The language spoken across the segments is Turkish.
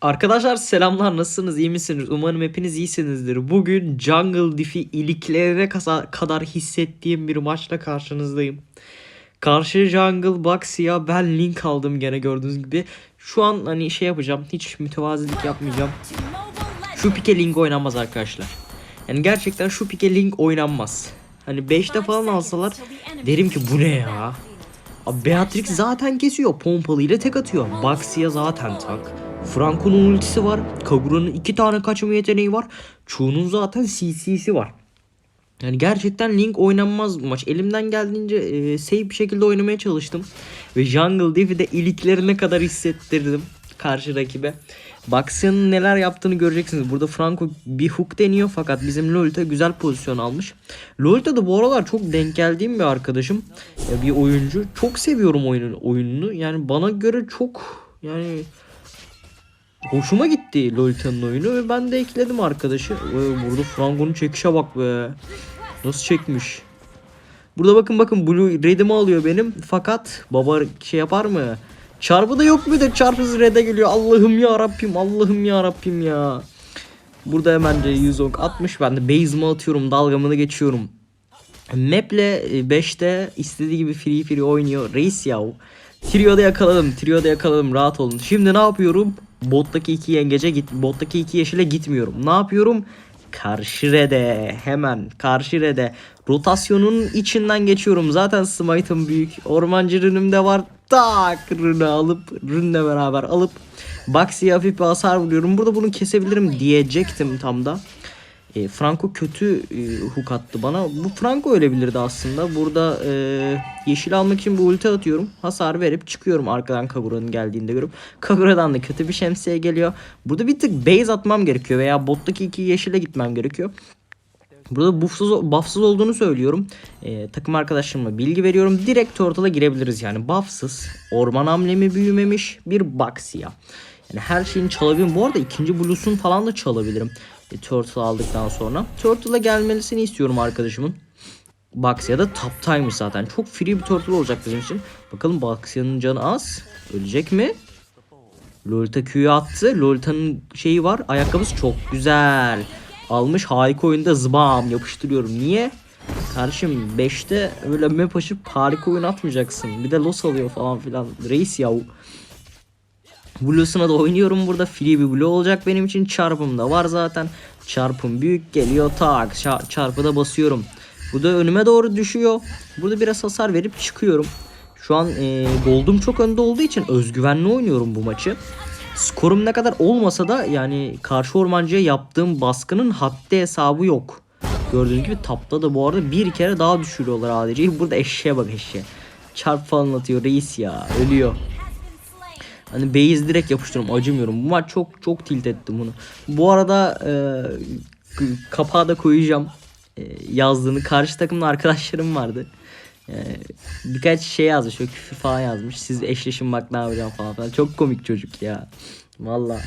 Arkadaşlar selamlar nasılsınız? İyi misiniz? Umarım hepiniz iyisinizdir. Bugün Jungle Diff'i iliklerine kadar hissettiğim bir maçla karşınızdayım. Karşı Jungle Box'ya ben link aldım gene gördüğünüz gibi. Şu an hani şey yapacağım hiç mütevazilik yapmayacağım. Şu pike link oynanmaz arkadaşlar. Yani gerçekten şu pike link oynanmaz. Hani 5'te falan alsalar derim ki bu ne ya? Abi Beatrix zaten kesiyor. Pompalıyla tek atıyor. Baxia zaten tank. Franco'nun ultisi var. Kagura'nın iki tane kaçma yeteneği var. Chu'nun zaten CC'si var. Yani gerçekten Link oynanmaz bu maç. Elimden geldiğince e, safe bir şekilde oynamaya çalıştım. Ve Jungle Diff'i de iliklerine kadar hissettirdim karşı rakibe. Baxia'nın neler yaptığını göreceksiniz. Burada Franco bir hook deniyor fakat bizim Lolita güzel pozisyon almış. Lolita da bu aralar çok denk geldiğim bir arkadaşım. Bir oyuncu. Çok seviyorum oyunun oyununu. Yani bana göre çok yani hoşuma gitti Lolita'nın oyunu ve ben de ekledim arkadaşı. Ee, Burada Franco'nun çekişe bak be. Nasıl çekmiş. Burada bakın bakın Blue Red'imi alıyor benim. Fakat baba şey yapar mı? Çarpı da yok mu da çarpı Red'e geliyor. Allah'ım ya Rabbim Allah'ım ya Rabbim ya. Burada hemen de 110 atmış. Ben de base'imi atıyorum. Dalgamını geçiyorum. Map'le 5'te istediği gibi free free oynuyor. Reis yav. Trio'da yakaladım. Trio'da yakaladım. Rahat olun. Şimdi ne yapıyorum? Bottaki iki yengece git. Bottaki iki yeşile gitmiyorum. Ne yapıyorum? Karşı rede. Hemen karşı rede. Rotasyonun içinden geçiyorum. Zaten smite'ım büyük. Ormancı rünüm var. Tak rünü alıp rünle beraber alıp Baxi'ye hafif bir hasar vuruyorum. Burada bunu kesebilirim diyecektim tam da. E, Franco kötü e, hook attı bana. Bu Franco ölebilirdi aslında. Burada e, yeşil almak için bir ulti atıyorum. Hasar verip çıkıyorum arkadan Kagura'nın geldiğinde görüp. Kagura'dan da kötü bir şemsiye geliyor. Burada bir tık base atmam gerekiyor veya bottaki iki yeşile gitmem gerekiyor. Burada buffsuz, buffsuz olduğunu söylüyorum. E, takım arkadaşlarıma bilgi veriyorum. Direkt Turtle'a girebiliriz yani. Buffsız, orman hamlemi büyümemiş bir Baxia. Yani her şeyini çalabilirim. Bu arada ikinci Blues'un falan da çalabilirim. E, Turtle aldıktan sonra. Turtle'a gelmesini istiyorum arkadaşımın. Baxia da top time'mış zaten. Çok free bir Turtle olacak bizim için. Bakalım Baxia'nın canı az. Ölecek mi? Lolita Q'yu attı. Lolita'nın şeyi var. Ayakkabısı çok güzel. Almış harika oyunda zbam yapıştırıyorum. Niye? Kardeşim 5'te öyle map açıp harika oyun atmayacaksın. Bir de los alıyor falan filan. Reis yav. Blue'suna da oynuyorum burada. Free bir blue olacak benim için. Çarpım da var zaten. Çarpım büyük geliyor. Tak çar- çarpı da basıyorum. Bu da önüme doğru düşüyor. Burada biraz hasar verip çıkıyorum. Şu an e, gold'um çok önde olduğu için özgüvenli oynuyorum bu maçı. Skorum ne kadar olmasa da yani karşı ormancıya yaptığım baskının haddi hesabı yok. Gördüğünüz gibi tapta da bu arada bir kere daha düşürüyorlar ADC'yi. Burada eşeğe bak eşeğe. Çarp falan atıyor reis ya. Ölüyor. Hani base direkt yapıştırıyorum acımıyorum. Bu maç çok çok tilt ettim bunu. Bu arada e, k- kapağı da koyacağım. E, yazdığını karşı takımda arkadaşlarım vardı. E, birkaç şey yazmış. Şöyle küfür falan yazmış. Siz eşleşin bak ne yapacağım falan filan. Çok komik çocuk ya. Valla.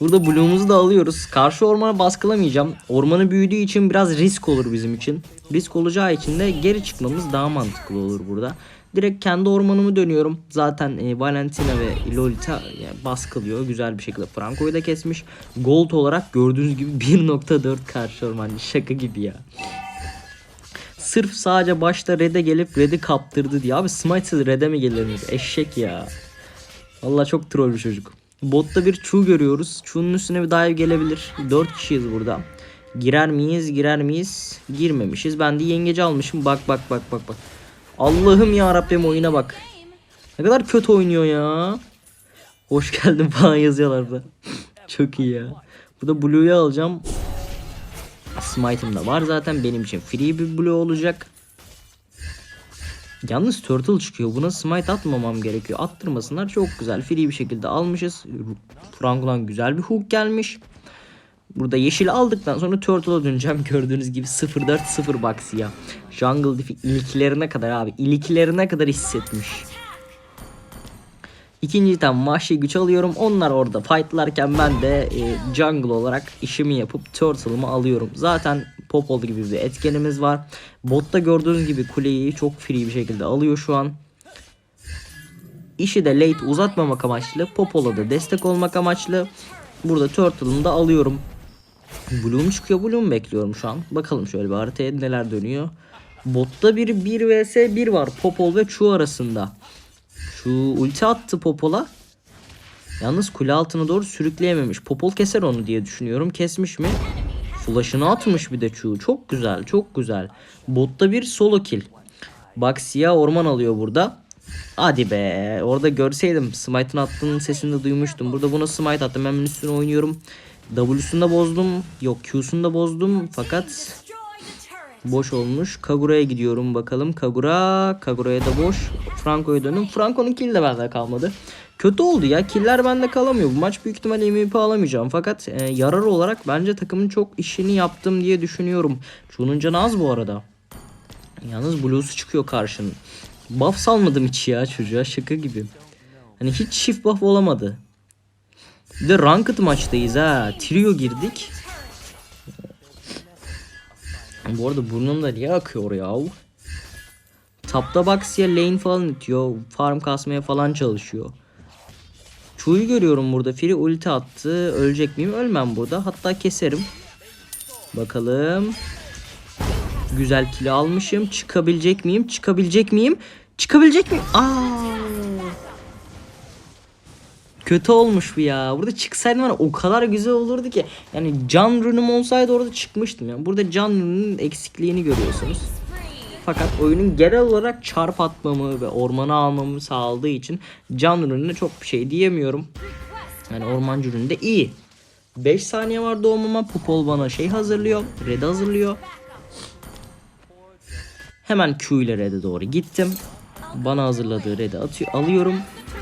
Burada Blue'umuzu da alıyoruz. Karşı ormana baskılamayacağım. Ormanı büyüdüğü için biraz risk olur bizim için. Risk olacağı için de geri çıkmamız daha mantıklı olur burada. Direkt kendi ormanımı dönüyorum. Zaten e, Valentina ve Lolita yani baskılıyor. Güzel bir şekilde Franco'yu da kesmiş. Gold olarak gördüğünüz gibi 1.4 karşı ormancı. Şaka gibi ya. Sırf sadece başta Red'e gelip Red'i kaptırdı diye. Abi Smite'siz Red'e mi gelinir? Eşek ya. Valla çok troll bir çocuk. Botta bir Chu görüyoruz. Chu'nun üstüne bir dive gelebilir. 4 kişiyiz burada. Girer miyiz? Girer miyiz? Girmemişiz. Ben de yengeci almışım. Bak bak bak bak bak. Allah'ım ya Rabbim oyuna bak. Ne kadar kötü oynuyor ya. Hoş geldin falan yazıyorlar burada. Çok iyi ya. Burada Blue'yu alacağım. Smite'ım da var zaten benim için free bir Blue olacak. Yalnız Turtle çıkıyor. Buna smite atmamam gerekiyor. Attırmasınlar. Çok güzel. Free bir şekilde almışız. Franko'dan güzel bir hook gelmiş. Burada yeşil aldıktan sonra Turtle'a döneceğim. Gördüğünüz gibi 0-4-0 box ya. Jungle Diff'i iliklerine kadar abi. iliklerine kadar hissetmiş. İkinci tam vahşi güç alıyorum. Onlar orada fightlarken ben de e, jungle olarak işimi yapıp turtle'ımı alıyorum. Zaten Popol gibi bir etkenimiz var. Botta gördüğünüz gibi kuleyi çok free bir şekilde alıyor şu an. İşi de late uzatmamak amaçlı. Popola da destek olmak amaçlı. Burada Turtle'ımı da alıyorum. Bloom çıkıyor. Bloom bekliyorum şu an. Bakalım şöyle bir haritaya neler dönüyor. Botta bir 1 vs 1 var. Popol ve Chu arasında. Şu ulti attı Popol'a. Yalnız kule altına doğru sürükleyememiş. Popol keser onu diye düşünüyorum. Kesmiş mi? Flash'ını atmış bir de Chu. Çok güzel, çok güzel. Botta bir solo kill. Bak siyah orman alıyor burada. Hadi be. Orada görseydim Smite'ın attığının sesini de duymuştum. Burada buna Smite attım. Hemen üstüne oynuyorum. W'sunu da bozdum. Yok Q'sunu da bozdum. Fakat boş olmuş. Kagura'ya gidiyorum bakalım. Kagura. Kagura'ya da boş. Franco'ya döndüm. Franco'nun kill de bende kalmadı. Kötü oldu ya. Killer bende kalamıyor. Bu maç büyük ihtimalle MVP alamayacağım. Fakat e, yarar olarak bence takımın çok işini yaptım diye düşünüyorum. Şunun canı az bu arada. Yalnız Blues'u çıkıyor karşının. Buff salmadım hiç ya çocuğa şaka gibi. Hani hiç shift buff olamadı. Bir de ranked maçtayız ha. Trio girdik. Bu arada burnum da niye akıyor ya? Tapta Baxia lane falan itiyor. Farm kasmaya falan çalışıyor. Chu'yu görüyorum burada. Free ulti attı. Ölecek miyim? Ölmem burada. Hatta keserim. Bakalım. Güzel kill almışım. Çıkabilecek miyim? Çıkabilecek miyim? Çıkabilecek miyim? Aa! Kötü olmuş bu ya. Burada çıksaydım ya, o kadar güzel olurdu ki. Yani can rünüm olsaydı orada çıkmıştım. Yani burada can rününün eksikliğini görüyorsunuz. Fakat oyunun genel olarak çarp atmamı ve ormanı almamı sağladığı için can ürününe çok bir şey diyemiyorum. Yani ormancı ürünü de iyi. 5 saniye var doğmama. Pupol bana şey hazırlıyor. Red hazırlıyor. Hemen Q ile red'e doğru gittim. Bana hazırladığı red'i atıyor, alıyorum.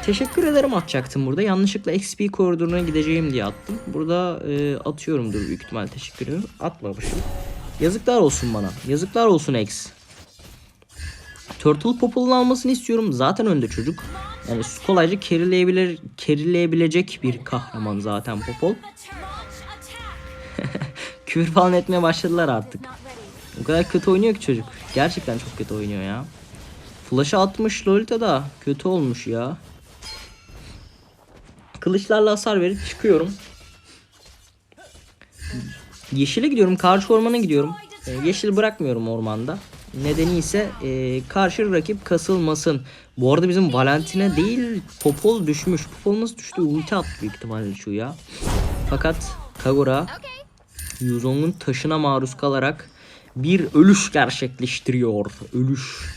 Teşekkür ederim atacaktım burada. Yanlışlıkla XP koridoruna gideceğim diye attım. Burada e, atıyorumdur büyük ihtimal teşekkür ederim. Atmamışım. Yazıklar olsun bana. Yazıklar olsun X. Turtle Popol'un almasını istiyorum. Zaten önde çocuk. Yani kolayca carryleyebilir, carryleyebilecek bir kahraman zaten Popol. Küfür falan etmeye başladılar artık. O kadar kötü oynuyor ki çocuk. Gerçekten çok kötü oynuyor ya. Flash'ı atmış Lolita da kötü olmuş ya. Kılıçlarla hasar verip çıkıyorum. Yeşile gidiyorum. Karşı ormana gidiyorum. Ee, yeşil bırakmıyorum ormanda. Nedeni ise e, karşı rakip kasılmasın. Bu arada bizim Valentina değil Popol düşmüş. Popol nasıl düştü? Ulti attı büyük ihtimalle şu ya. Fakat Kagura Yuzong'un taşına maruz kalarak bir ölüş gerçekleştiriyor. Ölüş.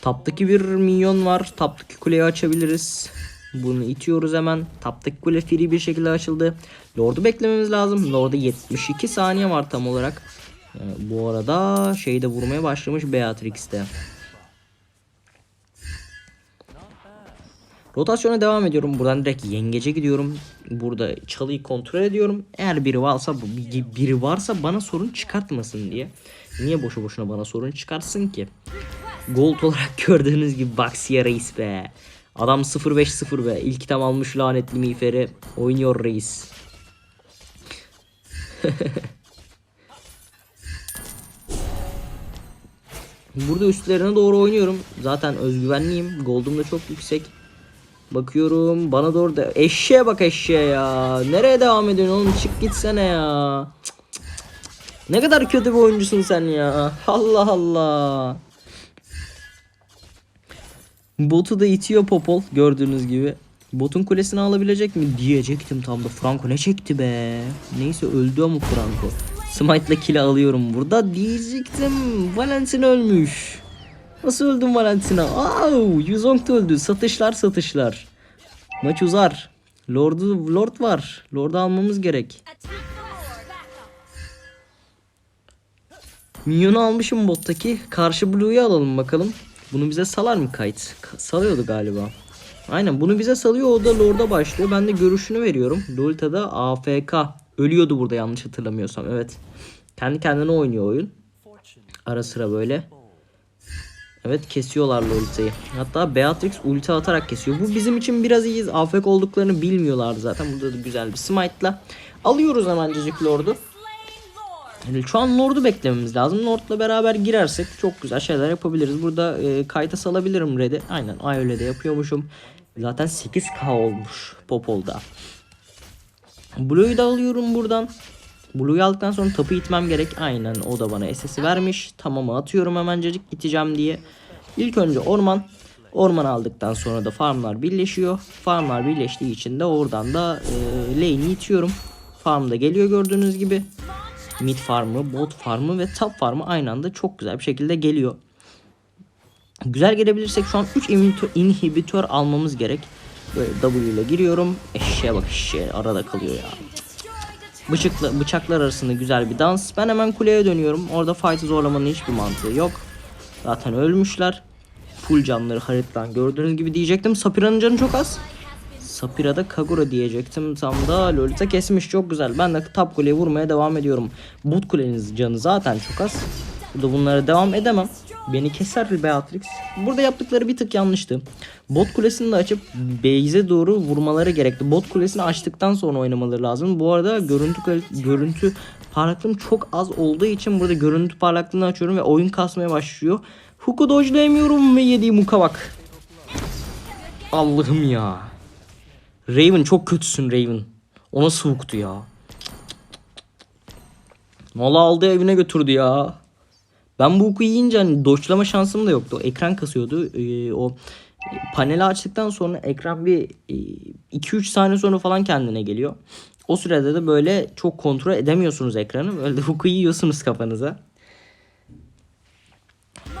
Taptaki bir minyon var. Taptaki kuleyi açabiliriz. Bunu itiyoruz hemen. Taptaki kule free bir şekilde açıldı. Lord'u beklememiz lazım. Lord'a 72 saniye var tam olarak. Yani bu arada şeyde vurmaya başlamış Beatrix'te. Rotasyona devam ediyorum. Buradan direkt yengece gidiyorum. Burada çalıyı kontrol ediyorum. Eğer biri varsa biri varsa bana sorun çıkartmasın diye. Niye boşu boşuna bana sorun çıkartsın ki? Gold olarak gördüğünüz gibi Baxia reis be. Adam 0-5-0 be. İlk tam almış lanetli miğferi. Oynuyor reis. Burada üstlerine doğru oynuyorum. Zaten özgüvenliyim. Gold'um da çok yüksek. Bakıyorum bana doğru da eşeğe bak eşeğe ya. Nereye devam ediyorsun oğlum çık gitsene ya. Cık cık cık. Ne kadar kötü bir oyuncusun sen ya. Allah Allah. Botu da itiyor Popol gördüğünüz gibi. Botun kulesini alabilecek mi diyecektim tam da. Franco ne çekti be. Neyse öldü ama Franco. Smite'la kill alıyorum burada diyecektim. Valentin ölmüş. Nasıl öldün Valentina? Au, Yuzong öldü. Satışlar satışlar. Maç uzar. Lord'u Lord var. Lord'u almamız gerek. Minyonu almışım bottaki. Karşı Blue'yu alalım bakalım. Bunu bize salar mı Kite? Ka- Salıyordu galiba. Aynen bunu bize salıyor o da Lord'a başlıyor. Ben de görüşünü veriyorum. Lolita da AFK. Ölüyordu burada yanlış hatırlamıyorsam. Evet. Kendi kendine oynuyor oyun. Ara sıra böyle. Evet kesiyorlar Lolita'yı. Hatta Beatrix ulti atarak kesiyor. Bu bizim için biraz iyiyiz. AFK olduklarını bilmiyorlardı zaten. Burada da güzel bir smite'la. Alıyoruz hemen Cicik Lord'u. Yani şu an Lord'u beklememiz lazım. Lord'la beraber girersek çok güzel şeyler yapabiliriz. Burada e, kayta salabilirim Red'i. Aynen ay öyle de yapıyormuşum. Zaten 8k olmuş Popol'da. Blue'yu da alıyorum buradan. Blue'yu aldıktan sonra tapı itmem gerek. Aynen o da bana SS'i vermiş. Tamamı atıyorum hemencecik iteceğim diye. İlk önce orman. Orman aldıktan sonra da farmlar birleşiyor. Farmlar birleştiği için de oradan da e, lane'i itiyorum. Farm da geliyor gördüğünüz gibi. Mid farmı, bot farmı ve top farmı aynı anda çok güzel bir şekilde geliyor. Güzel gelebilirsek şu an 3 inhibitör, almamız gerek. Böyle W ile giriyorum. Eşeğe bak eşeğe arada kalıyor ya. Bıçakla, bıçaklar arasında güzel bir dans. Ben hemen kuleye dönüyorum. Orada fight'ı zorlamanın hiçbir mantığı yok. Zaten ölmüşler. Full canları haritadan gördüğünüz gibi diyecektim. Sapira'nın canı çok az. Sapira'da Kagura diyecektim. Tam da Lolita kesmiş çok güzel. Ben de top kuleye vurmaya devam ediyorum. Bot kulenin canı zaten çok az. Burada bunlara devam edemem. Beni keser Beatrix. Burada yaptıkları bir tık yanlıştı. Bot kulesini de açıp base'e doğru vurmaları gerekti. Bot kulesini açtıktan sonra oynamaları lazım. Bu arada görüntü görüntü parlaklığım çok az olduğu için burada görüntü parlaklığını açıyorum ve oyun kasmaya başlıyor. Hook'u dodge'layamıyorum ve yediğim hook'a bak. Allah'ım ya. Raven çok kötüsün Raven. O nasıl hook'tu ya. Valla aldı evine götürdü ya. Ben bu hook'u yiyince hani doçlama şansım da yoktu. Ekran kasıyordu. Ee, o paneli açtıktan sonra ekran bir 2-3 saniye sonra falan kendine geliyor. O sürede de böyle çok kontrol edemiyorsunuz ekranı. Böyle de hook'u yiyorsunuz kafanıza.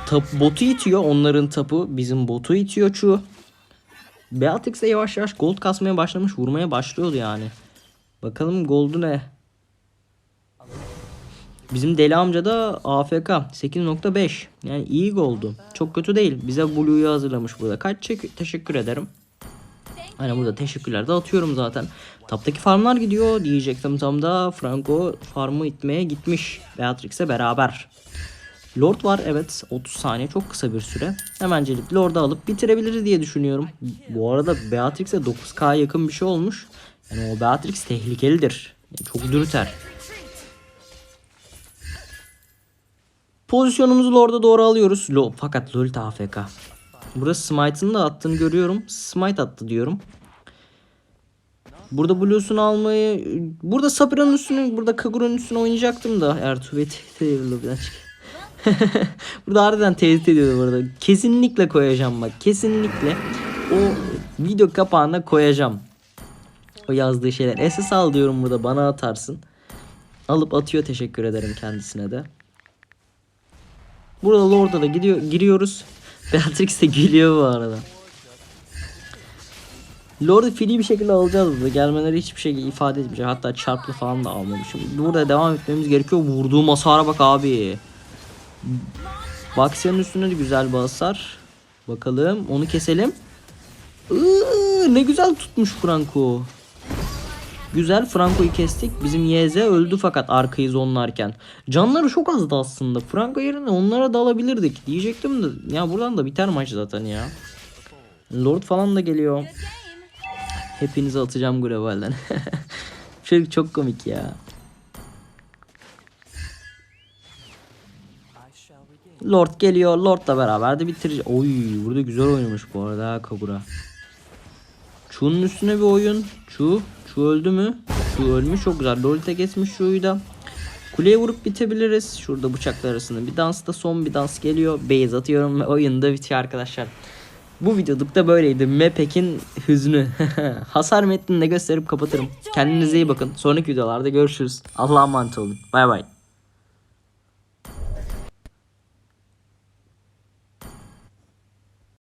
Tap, botu itiyor. Onların tapu bizim botu itiyor şu. Beatrix de yavaş yavaş gold kasmaya başlamış. Vurmaya başlıyordu yani. Bakalım gold'u ne? Bizim deli amca da AFK 8.5. Yani iyi goldu. Çok kötü değil. Bize Blue'yu hazırlamış burada. Kaç çek- teşekkür ederim. Hani burada teşekkürler de atıyorum zaten. Taptaki farmlar gidiyor diyecektim tam da Franco farmı itmeye gitmiş Beatrix'e beraber. Lord var evet 30 saniye çok kısa bir süre. Hemencelik Lord'u alıp bitirebiliriz diye düşünüyorum. Bu arada Beatrix'e 9k yakın bir şey olmuş. Yani o Beatrix tehlikelidir. Yani çok dürüter. Pozisyonumuzu Lord'a doğru alıyoruz. Lo, fakat Lolita AFK. Burada Smite'ın da attığını görüyorum. Smite attı diyorum. Burada Blue'sunu almayı... Burada Sapira'nın üstüne, burada Kagura'nın üstüne oynayacaktım da. Ertuğrul birazcık. burada harbiden tehdit ediyordu burada. Kesinlikle koyacağım bak. Kesinlikle o video kapağına koyacağım. O yazdığı şeyler. SS al diyorum burada bana atarsın. Alıp atıyor teşekkür ederim kendisine de. Burada Lord'a da gidiyor, giriyoruz. Beatrix de gülüyor bu arada. Lord'u fili bir şekilde alacağız burada. Gelmeleri hiçbir şey ifade etmeyecek. Hatta çarplı falan da almamışım. Burada devam etmemiz gerekiyor. Vurduğum hasara bak abi. Baksiyonun üstüne de güzel bir hasar. Bakalım onu keselim. Iıı, ne güzel tutmuş Franco. Güzel Franco'yu kestik. Bizim YZ öldü fakat arkayı zonlarken. Canları çok azdı aslında. Franco yerine onlara da alabilirdik. Diyecektim de ya buradan da biter maç zaten ya. Lord falan da geliyor. Hepinizi atacağım globalden. Çocuk çok komik ya. Lord geliyor. Lord'la beraber de bitirecek. Oy burada güzel oynamış bu arada Kagura. Chu'nun üstüne bir oyun. Chu. Chu öldü mü? Chu ölmüş çok güzel. Lolita kesmiş Chu'yu da. Kuleye vurup bitebiliriz. Şurada bıçaklar arasında bir dans da son bir dans geliyor. Base atıyorum ve oyun da bitiyor arkadaşlar. Bu videolukta böyleydi. Mepek'in hüznü. Hasar metnini de gösterip kapatırım. Kendinize iyi bakın. Sonraki videolarda görüşürüz. Allah'a emanet olun. Bay bay.